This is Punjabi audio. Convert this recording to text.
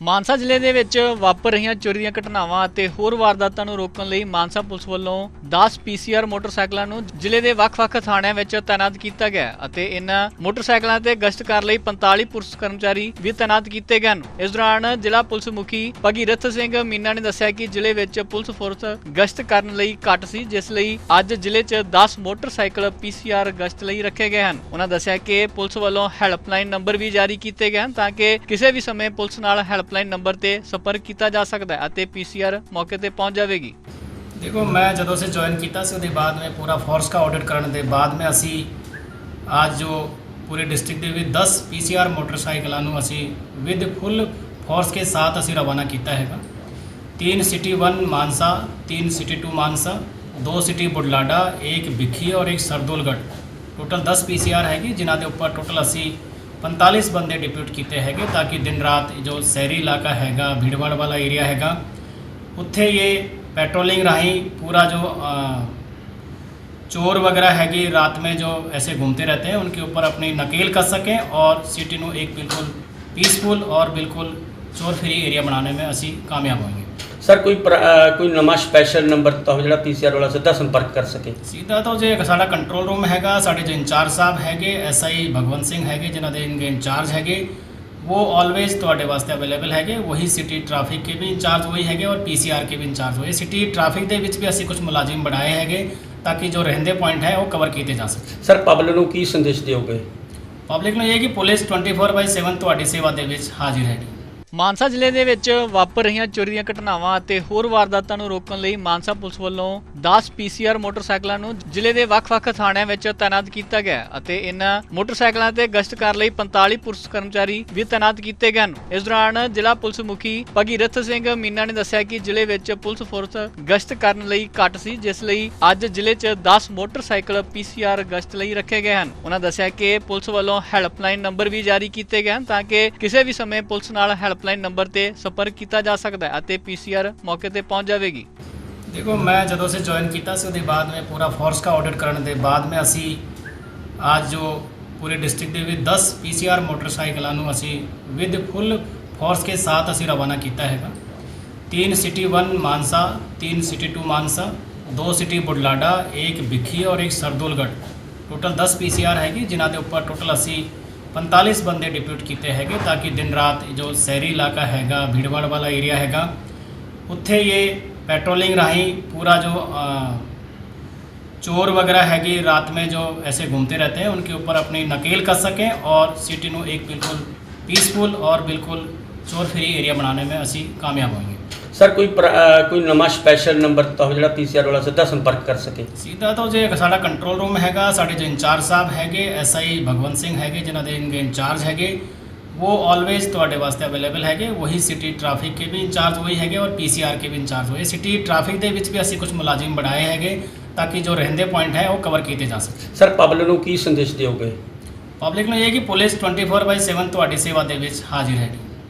ਮਾਨਸਾ ਜ਼ਿਲ੍ਹੇ ਦੇ ਵਿੱਚ ਵਾਪਰ ਰਹੀਆਂ ਚੋਰੀ ਦੀਆਂ ਘਟਨਾਵਾਂ ਅਤੇ ਹੋਰ ਵਾਰਦਾਤਾਂ ਨੂੰ ਰੋਕਣ ਲਈ ਮਾਨਸਾ ਪੁਲਿਸ ਵੱਲੋਂ 10 ਪੀਸੀਆਰ ਮੋਟਰਸਾਈਕਲਾਂ ਨੂੰ ਜ਼ਿਲ੍ਹੇ ਦੇ ਵੱਖ-ਵੱਖ ਥਾਣਿਆਂ ਵਿੱਚ ਤਾਇਨਾਤ ਕੀਤਾ ਗਿਆ ਅਤੇ ਇਹਨਾਂ ਮੋਟਰਸਾਈਕਲਾਂ ਤੇ ਗਸ਼ਤ ਕਰਨ ਲਈ 45 ਪੁਲਿਸ ਕਰਮਚਾਰੀ ਵੀ ਤਾਇਨਾਤ ਕੀਤੇ ਗਏ ਹਨ। ਇਸ ਦੌਰਾਨ ਜ਼ਿਲ੍ਹਾ ਪੁਲਿਸ ਮੁਖੀ ਭਗੀਰਥ ਸਿੰਘ ਮੀਨਾ ਨੇ ਦੱਸਿਆ ਕਿ ਜ਼ਿਲ੍ਹੇ ਵਿੱਚ ਪੁਲਿਸ ਫੋਰਸ ਗਸ਼ਤ ਕਰਨ ਲਈ ਘੱਟ ਸੀ, ਜਿਸ ਲਈ ਅੱਜ ਜ਼ਿਲ੍ਹੇ 'ਚ 10 ਮੋਟਰਸਾਈਕਲ ਪੀਸੀਆਰ ਗਸ਼ਤ ਲਈ ਰੱਖੇ ਗਏ ਹਨ। ਉਹਨਾਂ ਦੱਸਿਆ ਕਿ ਪੁਲਿਸ ਵੱਲੋਂ ਹੈਲਪਲਾਈਨ ਨੰਬਰ ਵੀ ਜਾਰੀ ਕੀਤੇ ਗਏ ਹਨ ਤਾਂ ਕਿ ਕਿਸੇ ਵੀ ਸਮੇਂ ਪੁਲਿਸ ਨਾਲ ਹੈਲਪ ਹੈਲਪਲਾਈਨ ਨੰਬਰ ਤੇ ਸੰਪਰਕ ਕੀਤਾ ਜਾ ਸਕਦਾ ਹੈ ਅਤੇ ਪੀਸੀਆਰ ਮੌਕੇ ਤੇ ਪਹੁੰਚ ਜਾਵੇਗੀ। ਦੇਖੋ, ਮੈਂ ਜਦੋਂ ਸੇ ਜੁਆਇਨ ਕੀਤਾ ਸੀ, ਉਹਦੇ ਬਾਅਦ ਮੈਂ ਪੂਰਾ ਫੋਰਸ ਦਾ ਆਡਿਟ ਕਰਨ ਦੇ ਬਾਅਦ ਮੈਂ ਅਸੀਂ ਅੱਜ ਜੋ ਪੂਰੇ ਡਿਸਟ੍ਰਿਕਟ ਦੇ ਵਿੱਚ 10 ਪੀਸੀਆਰ ਮੋਟਰਸਾਈਕਲਾਂ ਨੂੰ ਅਸੀਂ ਵਿਦ ਫੁੱਲ ਫੋਰਸ ਕੇ ਸਾਥ ਅਸੀਂ ਰਵਾਨਾ ਕੀਤਾ ਹੈਗਾ। तीन सिटी वन मानसा तीन सिटी टू मानसा दो सिटी बुडलाडा एक बिखी और एक सरदोलगढ़ टोटल दस पी सी आर हैगी जिन्होंने उपर टोटल असी 45 बंदे डिप्यूट किए हैं ताकि दिन रात जो शहरी इलाका है भीड़भाड़ वाला एरिया ਏਰੀਆ उत्थे ये पेट्रोलिंग राही पूरा जो चोर वगैरह हैगी, रात में जो ऐसे घूमते रहते हैं, उनके ऊपर अपनी नकेल कर सकें और सिटी को एक बिल्कुल पीसफुल और बिल्कुल चोर फ्री एरिया बनाने में असी कामयाब होंगे। ਸਰ ਕੋਈ ਪ੍ਰ- ਅਹ ਕੋਈ ਨਵਾਂ ਸਪੈਸ਼ਲ ਨੰਬਰ ਦਿੱਤਾ ਹੋਵੇ ਜਿਹੜਾ ਪੀਸੀਆਰ ਵਾਲਾ ਸਿੱਧਾ ਸੰਪਰਕ ਕਰ ਸਕੇ? ਸਿੱਧਾ ਤਾਂ ਜੇ ਸਾਡਾ ਕੰਟਰੋਲ ਰੂਮ ਹੈਗਾ ਸਾਡੇ ਜੋ ਇੰਚਾਰਜ ਸਾਹਿਬ ਹੈਗੇ ਐਸਆਈ ਭਗਵੰਤ ਸਿੰਘ ਹੈਗੇ ਜਿਨ੍ਹਾਂ ਦੇ ਇਨਕੇ ਇੰਚਾਰਜ ਹੈਗੇ ਉਹ ਆਲਵੇਜ਼ ਤੁਹਾਡੇ ਵਾਸਤੇ ਅਵੇਲੇਬਲ ਹੈਗੇ ਵਹੀ ਸਿਟੀ ਟ੍ਰੈਫਿਕ ਕੇ ਵੀ ਇੰਚਾਰਜ ਵਹੀ ਹੈਗੇ ਔਰ ਪੀਸੀਆਰ ਕੇ ਵੀ ਇੰਚਾਰਜ ਹੋਏ ਸਿਟੀ ਟ੍ਰੈਫਿਕ ਦੇ ਵਿੱਚ ਵੀ ਅਸੀਂ ਕੁਝ ਮੁਲਾਜ਼ਮ ਬਣਾਏ ਹੈਗੇ ਤਾਂ ਕਿ ਜੋ ਰਹਿੰਦੇ ਪੁਆਇੰਟ ਹੈ ਉਹ ਕਵਰ ਕੀਤੇ ਜਾ ਸਕੇ। ਸਰ ਪਬਲਿਕ ਨੂੰ ਕੀ ਸੰਦੇਸ਼ ਦਿਓਗੇ? ਪਬਲਿਕ ਨੂੰ ਇਹ ਹੈ ਕਿ ਪੁਲਿਸ 24/7 ਤੁਹਾਡੀ ਸੇਵਾ ਦੇ ਵਿੱਚ ਹਾਜ਼ਰ ਹੈਗੀ ਮਾਨਸਾ ਜ਼ਿਲ੍ਹੇ ਦੇ ਵਿੱਚ ਵਾਪਰ ਰਹੀਆਂ ਚੋਰੀ ਦੀਆਂ ਘਟਨਾਵਾਂ ਅਤੇ ਹੋਰ ਵਾਰਦਾਤਾਂ ਨੂੰ ਰੋਕਣ ਲਈ ਮਾਨਸਾ ਪੁਲਿਸ ਵੱਲੋਂ 10 ਪੀਸੀਆਰ ਮੋਟਰਸਾਈਕਲਾਂ ਨੂੰ ਜ਼ਿਲ੍ਹੇ ਦੇ ਵੱਖ-ਵੱਖ ਥਾਣਿਆਂ ਵਿੱਚ ਤਾਇਨਾਤ ਕੀਤਾ ਗਿਆ ਅਤੇ ਇਹਨਾਂ ਮੋਟਰਸਾਈਕਲਾਂ ਤੇ ਗਸ਼ਤ ਕਰਨ ਲਈ 45 ਪੁਲਿਸ ਕਰਮਚਾਰੀ ਵੀ ਤਾਇਨਾਤ ਕੀਤੇ ਗਏ ਹਨ। ਇਸ ਦੌਰਾਨ ਜ਼ਿਲ੍ਹਾ ਪੁਲਿਸ ਮੁਖੀ ਭਗੀਰਥ ਸਿੰਘ ਮੀਨਾ ਨੇ ਦੱਸਿਆ ਕਿ ਜ਼ਿਲ੍ਹੇ ਵਿੱਚ ਪੁਲਿਸ ਫੋਰਸ ਗਸ਼ਤ ਕਰਨ ਲਈ ਘੱਟ ਸੀ, ਜਿਸ ਲਈ ਅੱਜ ਜ਼ਿਲ੍ਹੇ 'ਚ 10 ਮੋਟਰਸਾਈਕਲ ਪੀਸੀਆਰ ਗਸ਼ਤ ਲਈ ਰੱਖੇ ਗਏ ਹਨ। ਉਹਨਾਂ ਦੱਸਿਆ ਕਿ ਪੁਲਿਸ ਵੱਲੋਂ ਹੈਲਪਲਾਈਨ ਨੰਬਰ ਵੀ ਜਾਰੀ ਕੀਤੇ ਗਏ ਹਨ ਤਾਂ ਕਿ ਕਿਸੇ ਵੀ ਸਮੇਂ ਪੁਲਿਸ ਨਾਲ ਹੈਲਪ ਹੈਲਪਲਾਈਨ ਨੰਬਰ ਤੇ ਸੰਪਰਕ ਕੀਤਾ ਜਾ ਸਕਦਾ ਹੈ ਅਤੇ ਪੀਸੀਆਰ ਮੌਕੇ ਤੇ ਪਹੁੰਚ ਜਾਵੇਗੀ। ਦੇਖੋ, ਮੈਂ ਜਦੋਂ ਸੇ ਜੁਆਇਨ ਕੀਤਾ ਸੀ, ਉਹਦੇ ਬਾਅਦ ਮੈਂ ਪੂਰਾ ਫੋਰਸ ਦਾ ਆਡਿਟ ਕਰਨ ਦੇ ਬਾਅਦ ਮੈਂ ਅਸੀਂ ਅੱਜ ਜੋ ਪੂਰੇ ਡਿਸਟ੍ਰਿਕਟ ਦੇ ਵਿੱਚ 10 ਪੀਸੀਆਰ ਮੋਟਰਸਾਈਕਲਾਂ ਨੂੰ ਅਸੀਂ ਵਿਦ ਫੁੱਲ ਫੋਰਸ ਕੇ ਸਾਥ ਅਸੀਂ ਰਵਾਨਾ ਕੀਤਾ ਹੈਗਾ। ਤਿੰਨ ਸਿਟੀ वन ਮਾਨਸਾ, ਤਿੰਨ ਸਿਟੀ टू ਮਾਨਸਾ दो सिटी बुडलाडा एक बिखी और एक सरदुलगढ़ टोटल दस पी सी आर हैगी जिन्हों के उपर टोटल असी 45 बंदे डिप्यूट किए है ताकि दिन रात जो शहरी इलाका है भीड़भाड़ वाला एरिया है उत्थे ये पेट्रोलिंग राही पूरा जो चोर वगैरह हैगी, रात में जो ऐसे घूमते रहते हैं, उनके ऊपर अपनी नकेल कर सकें और सिटी को एक बिल्कुल पीसफुल और बिल्कुल चोर फ्री एरिया बनाने में असी कामयाब होंगे। ਸਰ ਕੋਈ ਪ੍ਰ- ਅਹ ਕੋਈ ਨਵਾਂ ਸਪੈਸ਼ਲ ਨੰਬਰ ਦਿੱਤਾ ਹੋਵੇ ਜਿਹੜਾ ਪੀਸੀਆਰ ਵਾਲਾ ਸਿੱਧਾ ਸੰਪਰਕ ਕਰ ਸਕੇ ਸਿੱਧਾ ਤਾਂ ਜੇ ਸਾਡਾ ਕੰਟਰੋਲ ਰੂਮ ਹੈਗਾ ਸਾਡੇ ਜੋ ਇੰਚਾਰਜ ਸਾਹਿਬ ਹੈਗੇ ਐਸਆਈ ਭਗਵੰਤ ਸਿੰਘ ਹੈਗੇ ਜਿਨ੍ਹਾਂ ਦੇ ਇਨਕੇ ਇੰਚਾਰਜ ਹੈਗੇ ਉਹ ਆਲਵੇਜ਼ ਤੁਹਾਡੇ ਵਾਸਤੇ ਅਵੇਲੇਬਲ ਹੈਗੇ ਵਹੀ ਸਿਟੀ ਟ੍ਰੈਫਿਕ ਕੇ ਵੀ ਇੰਚਾਰਜ ਵਹੀ ਹੈਗੇ ਔਰ ਪੀਸੀਆਰ ਕੇ ਵੀ ਇੰਚਾਰਜ ਹੋਏ ਸਿਟੀ ਟ੍ਰੈਫਿਕ ਦੇ ਵਿੱਚ ਵੀ ਅਸੀਂ ਕੁਝ ਮੁਲਾਜ਼ਮ ਬਣਾਏ ਹੈਗੇ ਤਾਂ ਕਿ ਜੋ ਰਹਿੰਦੇ ਪੁਆਇੰਟ ਹੈ ਉਹ ਕਵਰ ਕੀਤੇ ਜਾ ਸਕੇ ਸਰ ਪਬਲਿਕ ਨੂੰ ਕੀ ਸੰਦੇਸ਼ ਦਿਓਗੇ ਪਬਲਿਕ ਨੂੰ ਇਹ ਹੈ ਕਿ ਪੁਲਿਸ 24/7 ਤੁਹਾਡੀ ਸੇਵਾ ਦੇ ਵਿੱਚ ਹਾਜ਼ਰ ਹੈਗੀ